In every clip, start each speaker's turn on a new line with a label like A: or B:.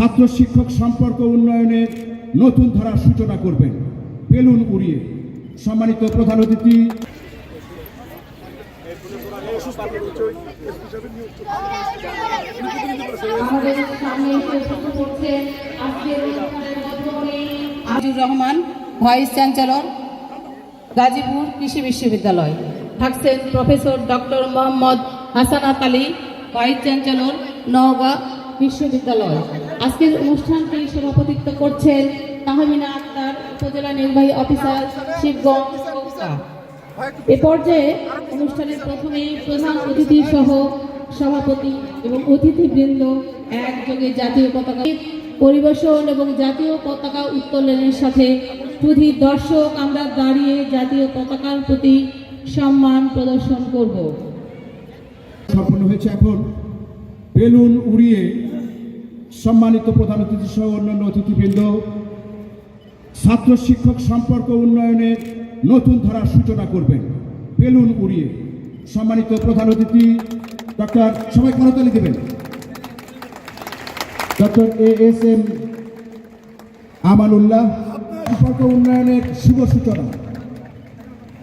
A: ছাত্র শিক্ষক সম্পর্ক উন্নয়নের নতুন ধারার সূচনা করবেন। বেলুন উড়িয়ে। সম্মানিত প্রধান অতিথি।
B: আজিজুর রহমান, ভাইস চ্যান্সেলর, গাজীপুর কৃষি বিশ্ববিদ্যালয়। থাকছেন professor doctor Mohammad Hasanat Ali, vice chancellor, Naogaon বিশ্ববিদ্যালয়
C: আজকের অনুষ্ঠানটি সভাপতিত্ব করছেন তাহমিনা আক্তার, উপজেলা নির্বাহী অফিসার শিবগঞ্জ। এ পর্যায়ে অনুষ্ঠানের প্রথমেই প্রধান অতিথি সহ সভাপতি এবং অতিথিবৃন্দ একযোগে জাতীয় পতাকা পরিবেশন এবং জাতীয় পতাকা উত্তোলনের সাথে শুধু দর্শক আমরা দাঁড়িয়ে জাতীয় পতাকার প্রতি সম্মান প্রদর্শন করব
A: সম্পন্ন হয়েছে এখন বেলুন উড়িয়ে সম্মানিত প্রধান অতিথি সহ অন্যান্য অতিথিবৃন্দ, ছাত্র শিক্ষক সম্পর্ক উন্নয়নের নতুন ধারার সূচনা করবেন। বেলুন উড়িয়ে সম্মানিত প্রধান অতিথি ডক্টর সবাই করতালি দেবেন। Doctor A S M Amanullah, সম্পর্ক উন্নয়নের শুভ সূচনা।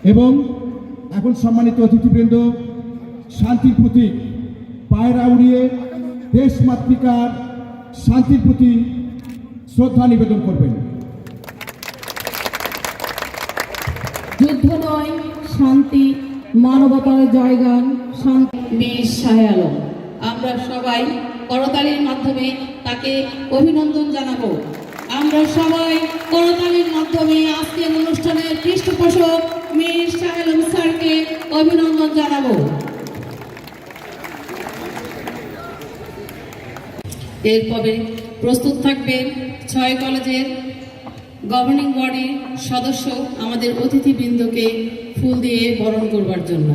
A: এবং এখন সম্মানিত অতিথিবৃন্দ, শান্তির প্রতীক, পায়রা উড়িয়ে দেশ মাতৃকার শান্তির প্রতি শ্রদ্ধা নিবেদন করবেন।
C: যুদ্ধ নয়, শান্তি, মানবতার জয়গান শান্তি।
B: বীর আলম, আমরা সবাই করতালির মাধ্যমে তাকে অভিনন্দন জানাব। আমরা সবাই করতালির মাধ্যমে আজকের অনুষ্ঠানের পৃষ্ঠপোষক মীর শাহ আলম স্যারকে অভিনন্দন জানাব। এরপরে প্রস্তুত থাকবেন ছয় কলেজের গভর্নিং বডির সদস্য আমাদের অতিথিবৃন্দকে ফুল দিয়ে বরণ করবার জন্য।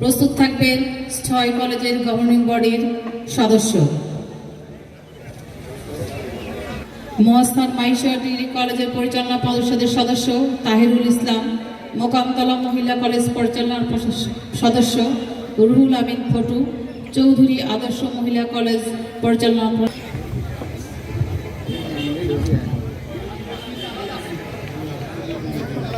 B: প্রস্তুত থাকবেন ছয় কলেজের গভর্নিং বডির সদস্য। মহাস্থান মাইশর ডিগ্রি কলেজের পরিচালনা পরিষদের সদস্য তাহিরুল ইসলাম, মোকামতলা মহিলা কলেজ পরিচালনার সদস্য রুহুল আমিন ফটু চৌধুরী আদর্শ মহিলা কলেজ পরিচালনা প-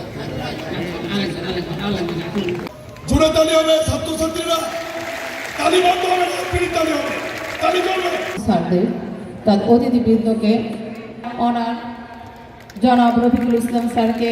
B: আলাদা, আলাদা, আলাদা, আলাদা।
D: জোরে তালি হবে ছাত্রছাত্রীরা তালি বন্ধ হবে তালি হবে তালি করবে
B: স্যারদের তার অতিথিবৃন্দকে অনার জনাব রফিকুল ইসলাম স্যারকে